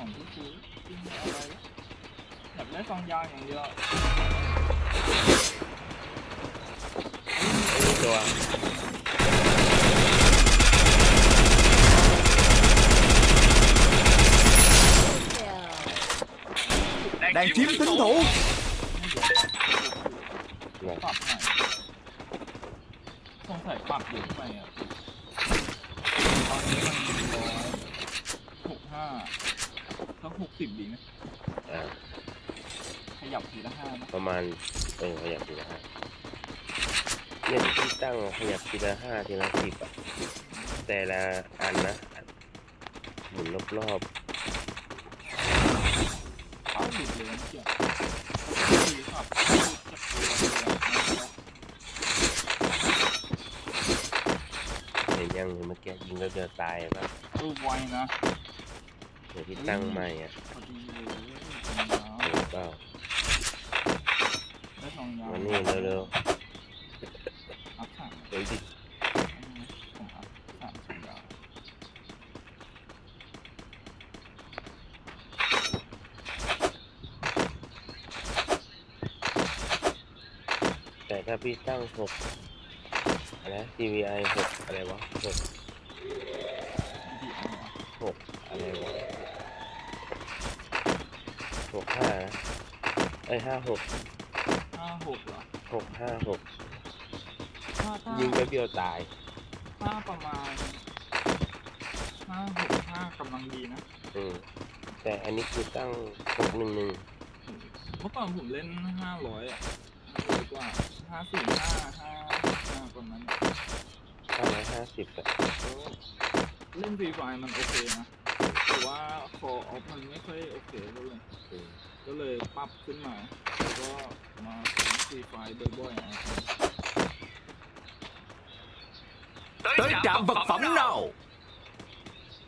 ของที่ซื้อกินอะไรอยากได้ซองยาวอย่างเดียว มีตัว Đàn chiếm thính thủ ไหน ปรับใหม่สงสัยปรับเยอะไปอ่ะตอนนี้มันร้อยหกห้าสั กหกสิบดีไหมอ่า ขยับทีละห้านะประมาณเออขยับทีละห้าเนี่ยที่ตั้งขยับทีละห้าทีละสิบอะแต่ละอันนะหมุนรอบเอาหลุดเลยนะเกี่ยวคือขับหลุดจากตัวเลยนะๆเห็นยังเมื่อกี้ยิงแล้วเดือตายปะเออไวนะ เดี๋ยวที่ตั้งใหม่อะพอดีเลยซอเปล่าได้ซองยาวมานี่เร็วอัพสามๆเดี๋ยวดิผมอัพสามซองยาวแต่ถ้าพี่ตั้งหกอะไร CVI หกอะไรวะหกดีอันเนี้ยหกอะไรวะ หกห้านะเอ้ยห้าหกห้าหกเหรอหกห้าหกถ้าถ้ายิงแป๊บเดียวตาย ถ้าประมาณห้าหกห้ากำลังดีนะอืมแต่อันนี้คือตั้งหกหนึ่งหนึ่งเมื่อก่อนผมเล่นห้าร้อยอะร้อยกว่าห้าสี่ห้าห้าห้าประมาณนั้นห้าร้อยห้าสิบอะก็เล่นฟรีไฟมันโอเคนะ แต่ว่าคอออฟมันไม่ค่อยโอเคเท่าไหร่ อืม ก็เลยปรับขึ้นมา แล้วก็มาเล่นฟรีไฟบ่อยๆนะครับ Tới trạm vật phẩm nào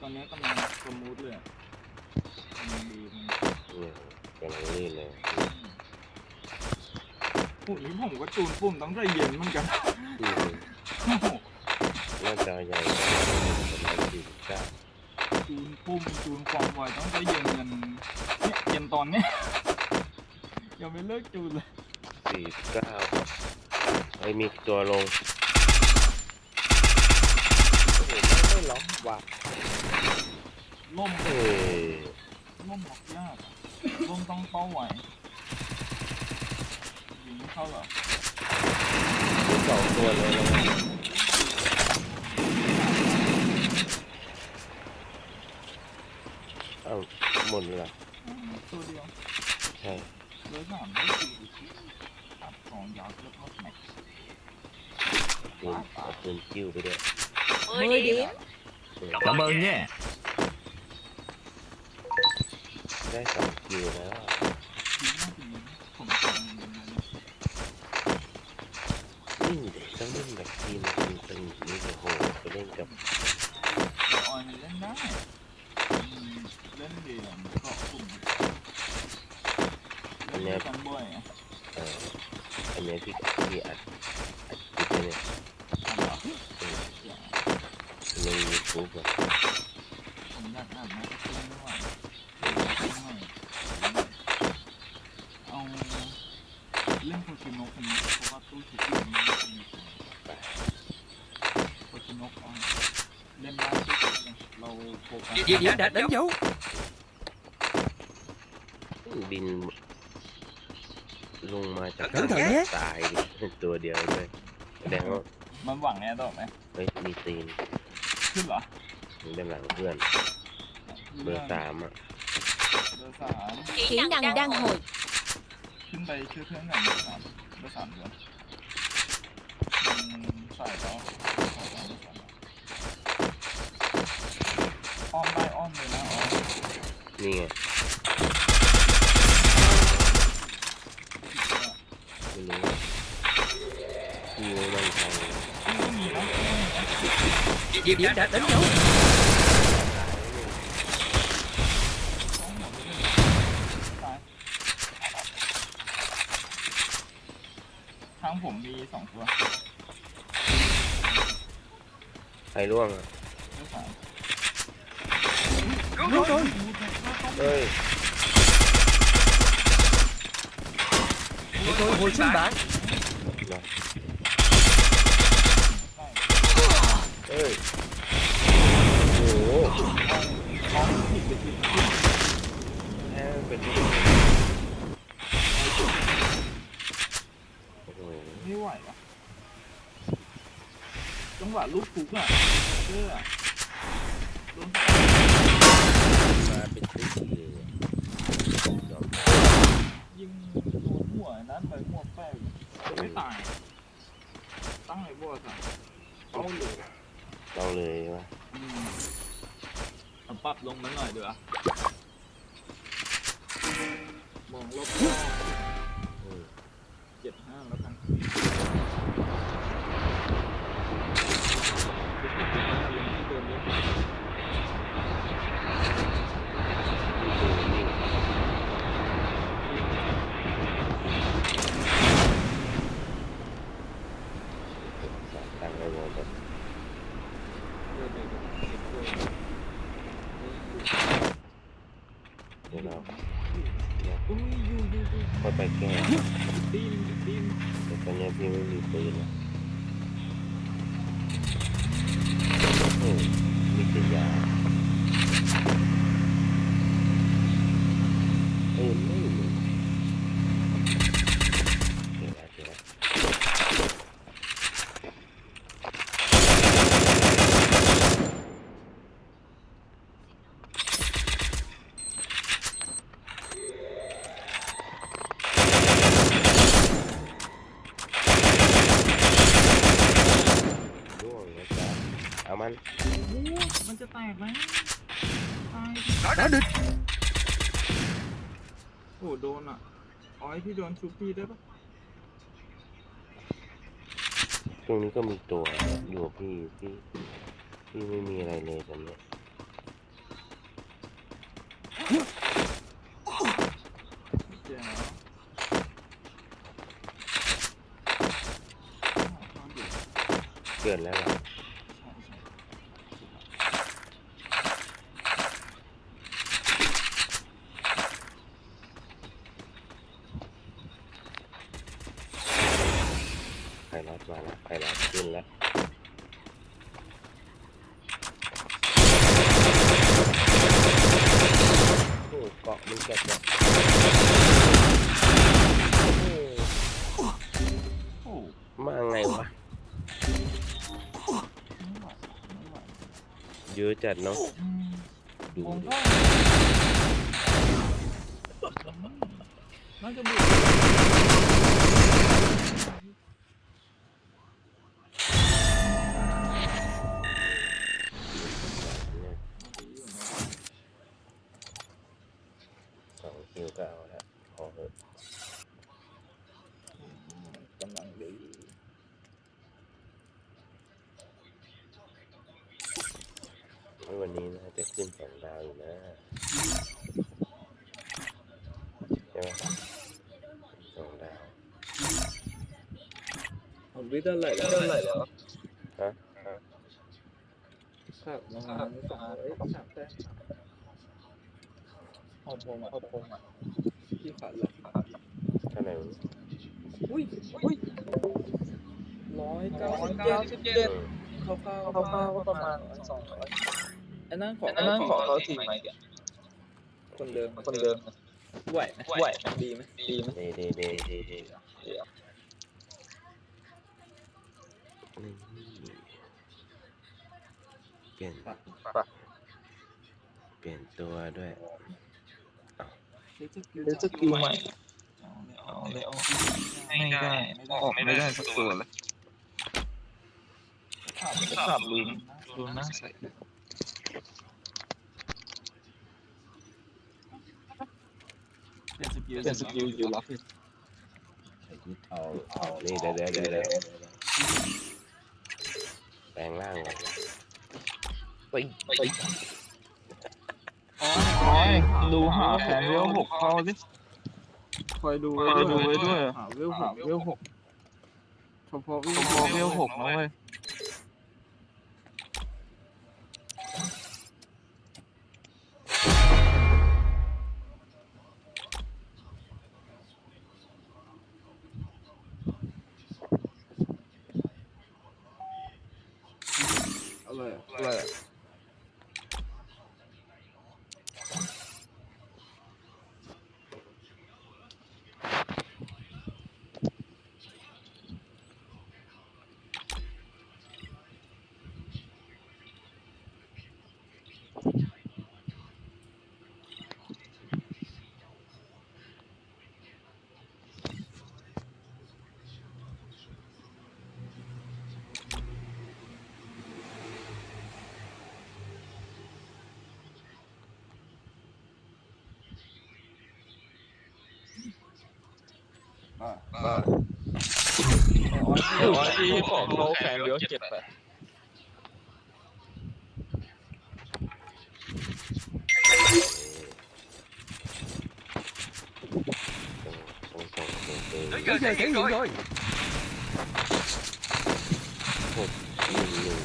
ตอนนี้กำลังสมูทเลยอะกำลังดีมันเนี่ยกำลังลื่นเลยปุ่มนี้ผมก็จูนปุ่มตั้งแต่เย็นเหมือนกันอืมโอ้โหหน้าจอใหญ่ประมาณสี่สิบเก้า จูนปุ่มจูนความไวตั้งแต่เย็นยันเนี่ยเย็นตอนเนี้ยยังไม่เลิกจูนเลยสี่สิบเก้าครับไอ้ยมีตัวลงโอ้โหไม่ได้ล็อกว่ะล่มเอ้ยล่มล็อกยากอะล่มต้องเป้าไหวยิงไม่เข้าเหรอมีสองตัวเลยนะเอ้า หมดเลยเหรออืมตัวเดียวใช่เบอร์สามได้สี่ที่ตัดสองยาวเกือบหมดแม็กซ์ปืนเอาปืนกิ้วไปด้วย10 điểm อืม Cảm ơn nha ได้สองคิวแล้วทีน่าจะยิงผมจำยังไงนี่เด็กต้องเล่นแบบทีมตึงๆนี่โอ้โหไปเล่นกับแต่ออยมันเล่นได้อืม เล่นเดียวมันก็กลุ่มเล่นด้วยกันบ่อยอะเอ่ออันเนี้ยที่ที่อัดอัดคลิปไว้เนี่ยทำเหรอในยูทูบอะ ผมอยากอ่านนะเล่นไม่ไหวไม่เอาเล่นโคชิโนะคนนี้เพราะว่าตู้ชิคิมันไม่มีโคชิโนะเอาเล่นได้ที่สุดเลยเรา โฟกัส Địa điểm đã đánh dấu บินลงมาจาก Cẩn thận nhé ตายดิตัวเดียวเลยแสดงว่ามันหวังแน่ต่อไหมเฮ้ยมีตีนขึ้นเหรอมีด้านหลังเพื่อนเบอร์สามอะเบอร์สาม Kỹ năng đan hồi ขึ้นไปชื่อเพื่อนหน่อยเบอร์สามเบอร์สามเดือนมันใส่แล้วใส่แล้วเบอร์สามอ้อมได้ อ้อมเลยนะอ้อนี่ไงไม่รู้ว่าที่ไม่มั่นใจไม่มีนะไม่มีนะ Địa điểm đã đánh dấu สองหมดเลยตายทางผมมีสองตัว ใครร่วงอะ เบอร์สาม Đúng rồi มูดเลยเอ้ย Để tôi hồi sinh bạn มาเอ้ย โอ้โหท้องผิดไปทีแค่เป็นที่โอ้โหไม่ไหวอะจังหวะลูกทุกอะเชื่อ พี่โดนชุบพี่ได้ปะตรงนี้ก็มีตัวอยู่กับพี่พี่พี่ไม่มีอะไรเลยตอนเนี้ยเจ๋งเกิดแล้วเหรอ ดเนาะอืมดูผมดิก็น่าจะบุก เนี่ยสองคิวก็เอาละพอเถอะ กำลังดี วันนี้น่าจะขึ้นสองดาวอยู่นะใช่ไหมสองดาวผมวิทย์อะไรแล้วอะไรแล้วฮะครับน้องๆสองเอ้ยสามแต้มหอบผมอะหอบผมอะที่ขาดเลยเท่าไหร่วะอุ้ยอุ้ยร้อยเก้าสิบเจ็ดเออเขาเข้าเขาเข้าประมาณสองร้อย อันนั้นของอันนั้นของเขาทีมไหมเนี่ยคนเดิมคนเดิมไหวไหมไหวไหมดีไหมดีไหมเดเดเดเดเดนี่เปลี่ยนเปลี่ยนตัวด้วยเดี๋ยวจะกินเดี๋ยวจะกิวใหม่เอาเอาเลยเลยเอาเอาไม่ได้ออกไม่ได้สักตัวเลยขาดจะขับลุนลุนน่าใส่ เปลี่ยนสกิลเป็นสกิลอยู่ล็อกเอาเอานี่เดี๋ยวเดี๋ยวเดี๋ยวเดี๋ยวแปลงร่างก่อนไปไปโอ้ยดูหาแผนเวลหกเข้าดิคอยดูคอยดูไว้ด้วยหาเวลหกเวลหกเฉพาะเวลพอเวลหกนะเว้ยด้วย ด้วย อ่าว่าร้อยที่ของเขาแข่งเลี้ยวเจ็ดไปต้องส่งส่งเอง Bây giờ thể hiện rồi ลื่นอยู่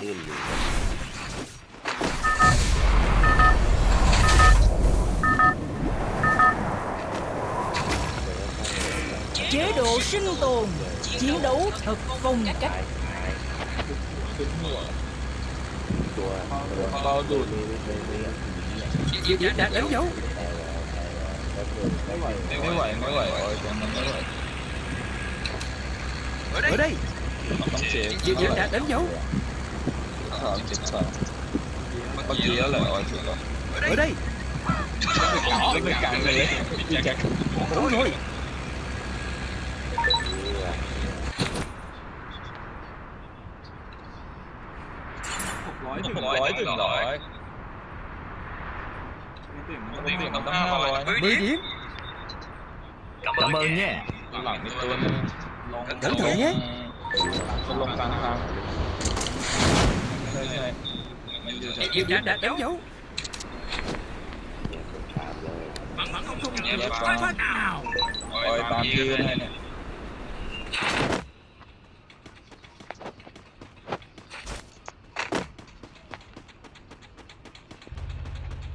ลื่นอยู่ Chế độ sinh tồn Chiến đấu thật phong cách ตัวตัว เบาดูด ไม่ไม่ไม่ไม่ Việc việc đã đánh dấu แต่ว่าแต่ว่า ไม่ไหวไม่ ไหวโอ้ยตรงนั้นไม่ไหว Ở đây ต้องเจ็บ Việc việc đã đánh dấu สามเจ็ดสามเมื่อกี้อะไรโอ้ยถูกแล้ว Ở đây ไม่เป็นก ลางเลยพี่แจ็ค Ủa rồi หกร้อยถึถึงงร้อยถึงร้อยไม่ถึงปกติมันต้องห้าร้อย10 điểm Cảm ơn nha หลังมีตัวนึงลอง Cẩn thận nhé จะลงกลางทางใช่ใช่ไม่ดูจะ Việc việc đã đánh dấu เนี่ยคนตามเลย แยกฟังโอ้ยตามยืนให้เนี่ย Có súng rồi เป็นไงชุดทอง ทอง ผมไม่ได้ ผ ล ม ง ได้ได้โ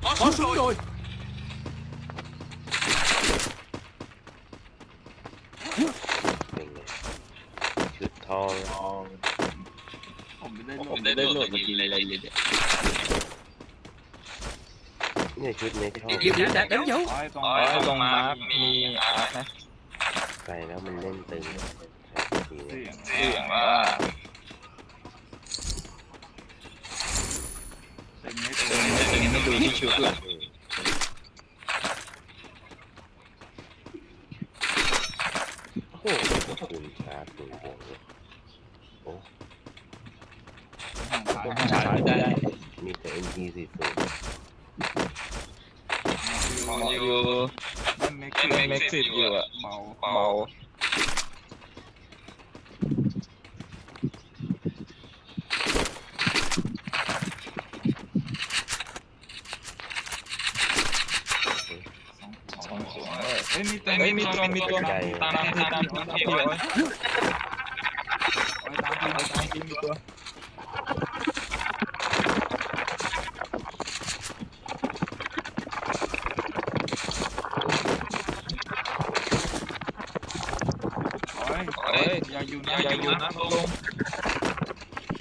หลดมาทีไรเลยเนี่ยเนี่ยชุดนี้ชอบ Việc việc đã đánh dấu ร้อยตรงอ๋อตรงม ไม่ดูที่ชุดละโอ้โหคุณชาร์จคุณเดียวเนี่ยโอ้ห่างขายหาได้มีแต่ MP สี่สิบของอยู่ มันไม่ไม่เม็กซิตอยู่อะเบาเบา สอง สองสอง เฮ้ยมีตัวเฮ้ยมีตัวมีตัวตามตามตามพี่โอ้ยโอ้ยตามที่ตามตามพี่มีตัวโอ้ยเฮ้ยอย่าอยู่อนะย่าอยู่นะลง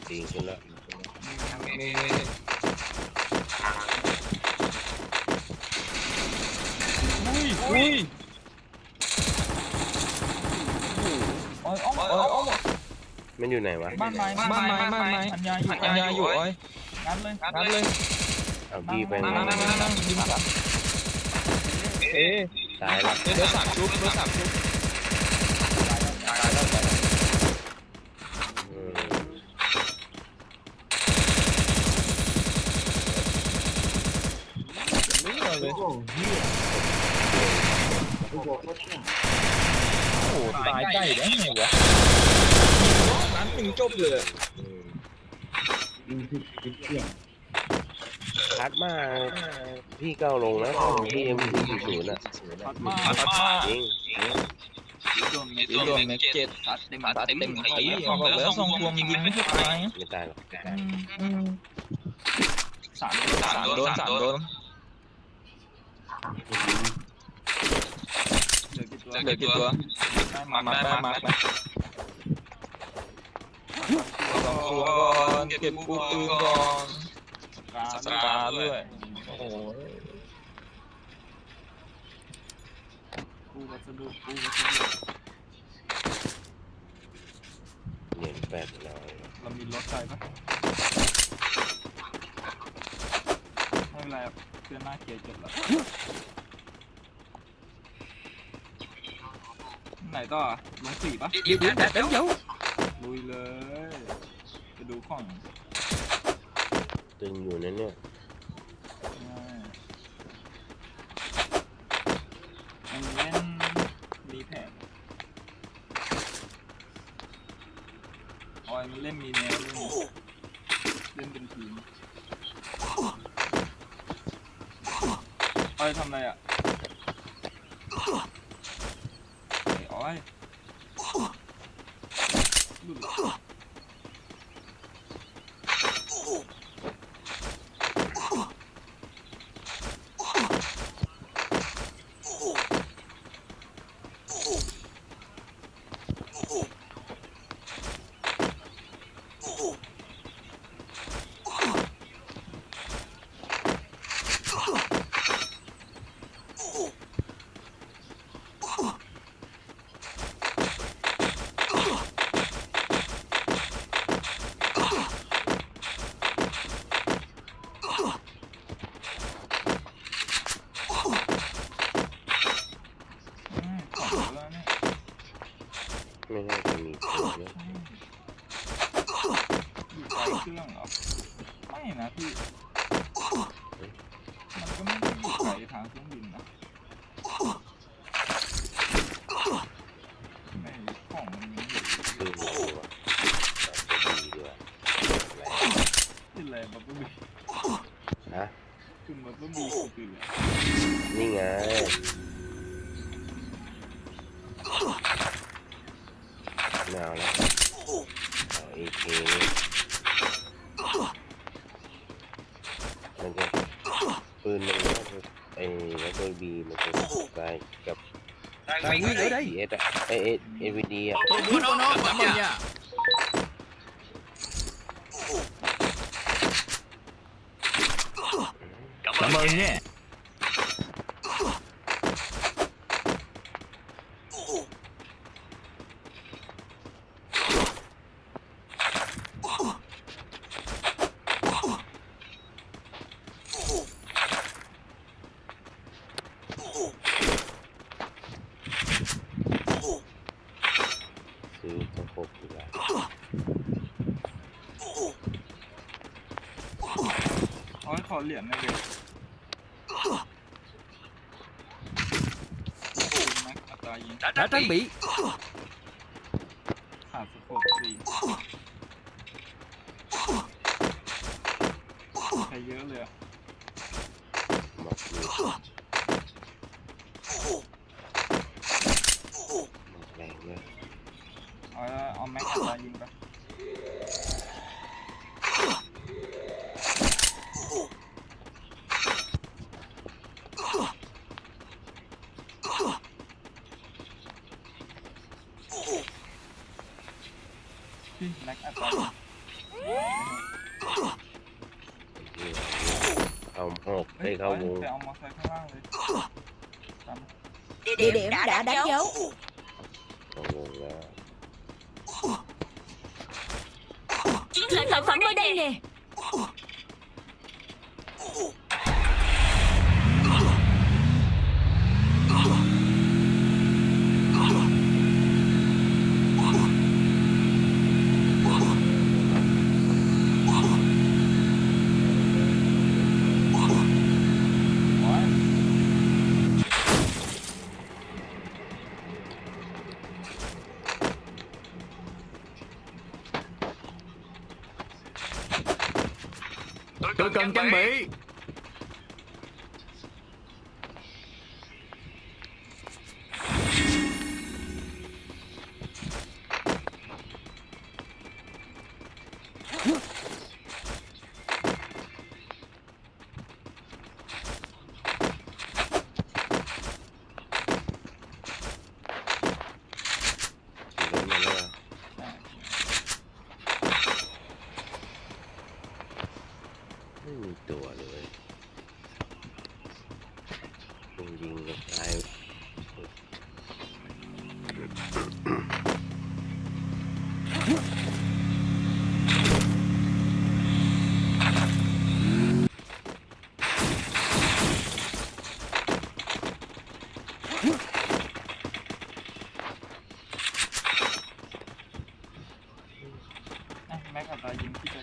ตีขึ้นแล้วนี่อุ้ยอุ้ย โอ้ยอ้อมโอ้ยอ้อม มันอยู่ไหนวะบ้านไม้บ้านไม้บ้านไม้อันยาอยู่อันยาอยู่โอ้ยงั้นเลยนัดเลยเอาพี่ไปนั่งไงนั่งนั่งนั่งยิงสับเอ๊ะตายแล้วเดี๋ยวสามชุบเดี๋ยวสามชุบตายแล้วตายแล้วอืมไม่เอาเลยโอ้โหตายใกล้ได้ไงวะนั้น หนึ่งจบเลยอืมคัดมากพี่เก้าลงแล้วพี่เอ็มสี่ศูนย์อะพัดมาพัดมาจริงโดนเม็ดโดนเม็ดเจ็ดพัดเต็มตัดพัดเต็เต็มมไอ้บอกแล้วทรงพวงยิงไม่ถูกตายไม่ตายหรอกสามสามโดนสามโดนเหลือกี่ตัวเหลือกี่ตัวมามามาได้ได้มา ก่อนเก็บกูปืนก่อนการสตาร์ด้วยโอ้โหกูวัสดุกูวัสดุเหรียญแปดร้อยเรามีรถไฟปะไม่เป็นไรครับเพื่อนหน้าเกียร์เจ็ดแล้วไหนต่อลงสี่ปะ Địa điểm đã đánh dấu ลุยเลยไปดูของตึงอยู่นะเนี่ย อันนี้เล่นมีแผนออยมันเล่นมีแนวเล่นเล่นเป็นทีมออยทำอะไรอะไอ้ออยหลุดเหรอ อืมของเยอะแล้วเนี่ย ไม่น่าจะมีคนเยอะอยู่ไกลเครื่องเหรอ ไม่นะพี่ มันก็ไม่ได้อยู่ไกลทางเครื่องบินนะไม่ของมันมีอยู่ปืนอะไรวะจะดีดีกว่าอะไรที่อะไรบับเบิ้ลบีฮะคือบับเบิ้ลบีคืออะไรนี่ไง Tài nguyên ở đây เอสอะไอเอสเอวีดีอะ Tôi mua nó Cảm ơn nha Cảm ơn nha 그ซื้อต้องครบอยู่แล้ว เอาให้ขอเหรียญหน่อยเด็กแม็กอัตรายิง Đã trang bị ขาดสโคปสี่ใช้เยอะเลยอะหมดมือหมดแรงเลยเอาเอาแม็กอัตรายิงไป ลยตาม Địa điểm đã đánh dấu เข้าวงแล้ว Sản phẩm ở đây nè Bánh. แม็กกับตายิงที่จะ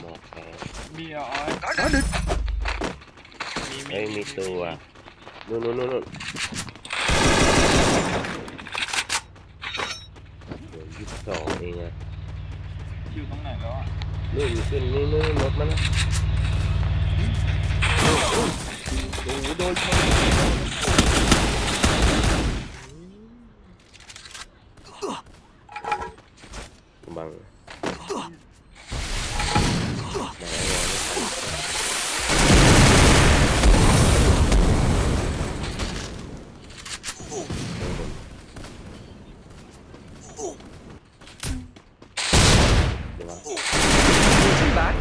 หมอกแพ้มีอะอ้อยมีเฮ้ยมีตัวนู่นนู่นนู่น นู่นขึ้นนี่นู่นรถมันนะโอ้โหโดนชนบังมาแล้วเดี๋ยววะ Losing back.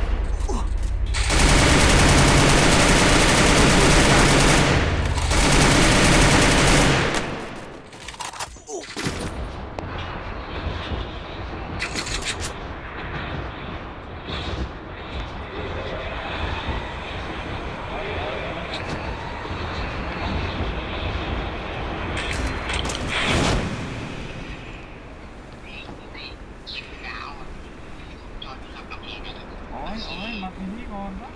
อ้อยอ้อยมาที่นี่ก่อนปะ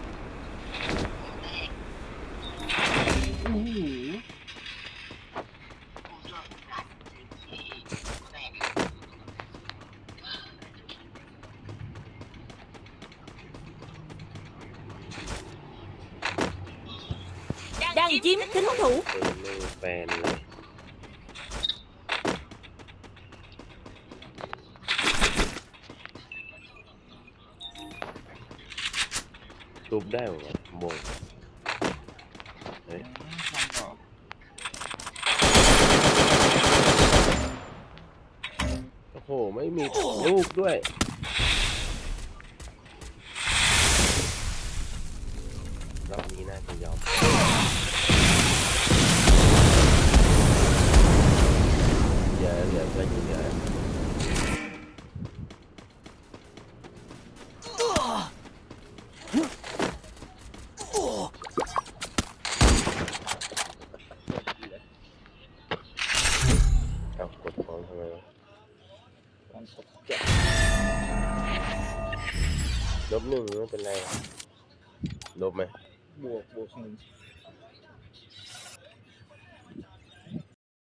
โอ้โห Đang chiếm thính thủ เป็นมือแฟนเลยทุบได้หมดบงเฮ้ยอืมทำต่อโอ้โหไม่มีลูกด้วยรอบนี้น่าจะยอม